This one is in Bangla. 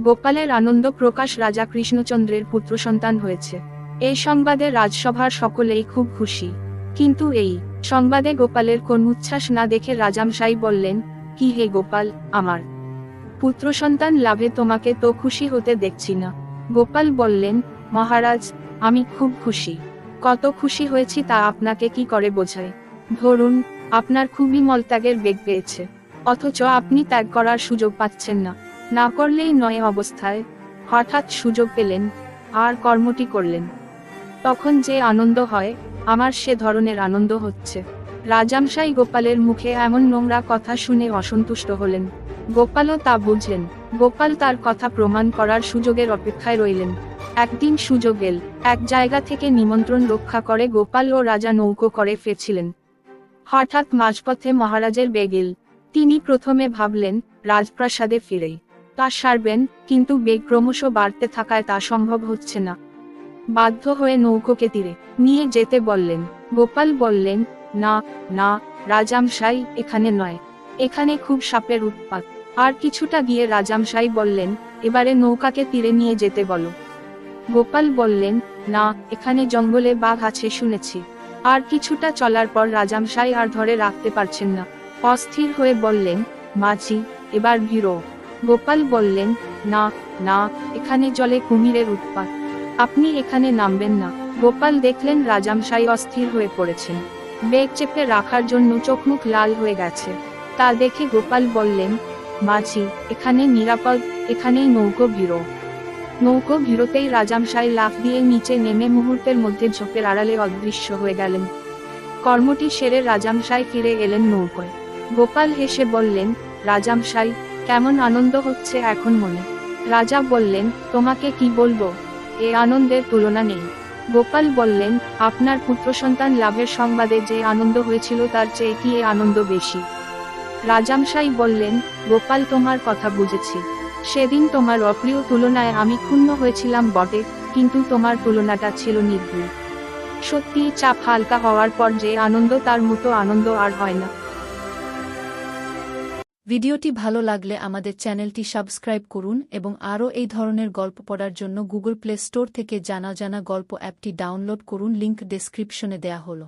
গোপালের আনন্দ প্রকাশ রাজা কৃষ্ণচন্দ্রের পুত্র সন্তান হয়েছে। এই সংবাদে রাজসভার সকলেই খুব খুশি। কিন্তু এই সংবাদে গোপালের কোন উচ্ছ্বাস না দেখে রাজামশাই বললেন, কি হে গোপাল, আমার পুত্র সন্তান লাভে তোমাকে তো খুশি হতে দেখছি না। গোপাল বললেন, মহারাজ, আমি খুব খুশি। কত খুশি হয়েছি তা আপনাকে কি করে বোঝায়? ধরুন, আপনার খুবই মলত্যাগের বেগ পেয়েছে। অথচ আপনি ত্যাগ করার সুযোগ পাচ্ছেন না। না করলেই নয় অবস্থায়। হঠাৎ সুযোগ পেলেন, আর কর্মটি করলেন। তখন যে আনন্দ হয়, আমার সে ধরনের আনন্দ হচ্ছে। রাজামশাই গোপালের মুখে এমন নোংরা কথা শুনে অসন্তুষ্ট হলেন। গোপালও তা বুঝলেন। গোপাল তার কথা প্রমাণ করার সুযোগের অপেক্ষায় রইলেন। একদিন সুযোগ এল, এক জায়গা থেকে নিমন্ত্রণ রক্ষা করে গোপাল ও রাজা নৌকো করে ফিরছিলেন। হঠাৎ মাঝপথে মহারাজের বেগিল তিনি প্রথমে ভাবলেন, রাজপ্রাসাদে ফিরেই। তা সারবেন, কিন্তু বেগ ক্রমশ বাড়তে থাকায় তা সম্ভব হচ্ছে না। বাধ্য হয়ে নৌকোকে তীরে নিয়ে যেতে বললেন। গোপাল বললেন, না না, রাজামশাই এখানে নয়। এখানে খুব সাপের উৎপাত। আর কিছুটা গিয়ে রাজামশাই বললেন, এবারে নৌকাকে তীরে নিয়ে যেতে বলো। গোপাল বললেন, না, এখানে জঙ্গলে বাঘ আছে শুনেছি। আর কিছুটা চলার পর রাজামশাই আর ধরে রাখতে পারছেন না। অস্থির হয়ে বললেন, মাঝি, এবার ভিড়ো। গোপাল বললেন, না না, এখানে জলে কুমিরের উৎপাত। আপনি এখানে নামবেন না। গোপাল দেখলেন রাজামশাই অস্থির হয়ে পড়েছেন। বেগ চেপে রাখার জন্য চোখ মুখ লাল হয়ে গেছে। তা দেখে গোপাল বললেন, মাঝি, এখানে নিরাপদ এখানেই নৌকো ভিড়ো। নৌকো ভিড়োতেই রাজামশাই লাফ দিয়ে নিচে নেমে মুহূর্তের মধ্যে ঝোপের আড়ালে অদৃশ্য হয়ে গেলেন। কর্মটি সেরে রাজামশাই ফিরে এলেন নৌকোয়। গোপাল হেসে বললেন, রাজামশাই কেমন আনন্দ হচ্ছে এখন মনে। রাজা বললেন, তোমাকে কি বলব? এ আনন্দের তুলনা নেই। গোপাল বললেন, আপনার পুত্র সন্তান লাভের সংবাদে যে আনন্দ হয়েছিল তার চেয়ে কি এ আনন্দ বেশি? রাজামশাই বললেন, গোপাল তোমার কথা বুঝেছি। সেদিন তোমার অপ্রিয় তুলনায় আমি ক্ষুণ্ণ হয়েছিলাম বটে, কিন্তু তোমার তুলনাটা ছিল নির্ভুল। সত্যিই চাপ হালকা হওয়ার পর যে আনন্দ তার মতো আনন্দ আর হয় না। ভিডিওটি ভালো লাগলে আমাদের চ্যানেলটি সাবস্ক্রাইব করুন এবং আরও এই ধরনের গল্প পড়ার জন্য গুগল প্লে স্টোর থেকে জানা জানা গল্প অ্যাপটি ডাউনলোড করুন। লিংক ডেসক্রিপশনে দেয়া হলো।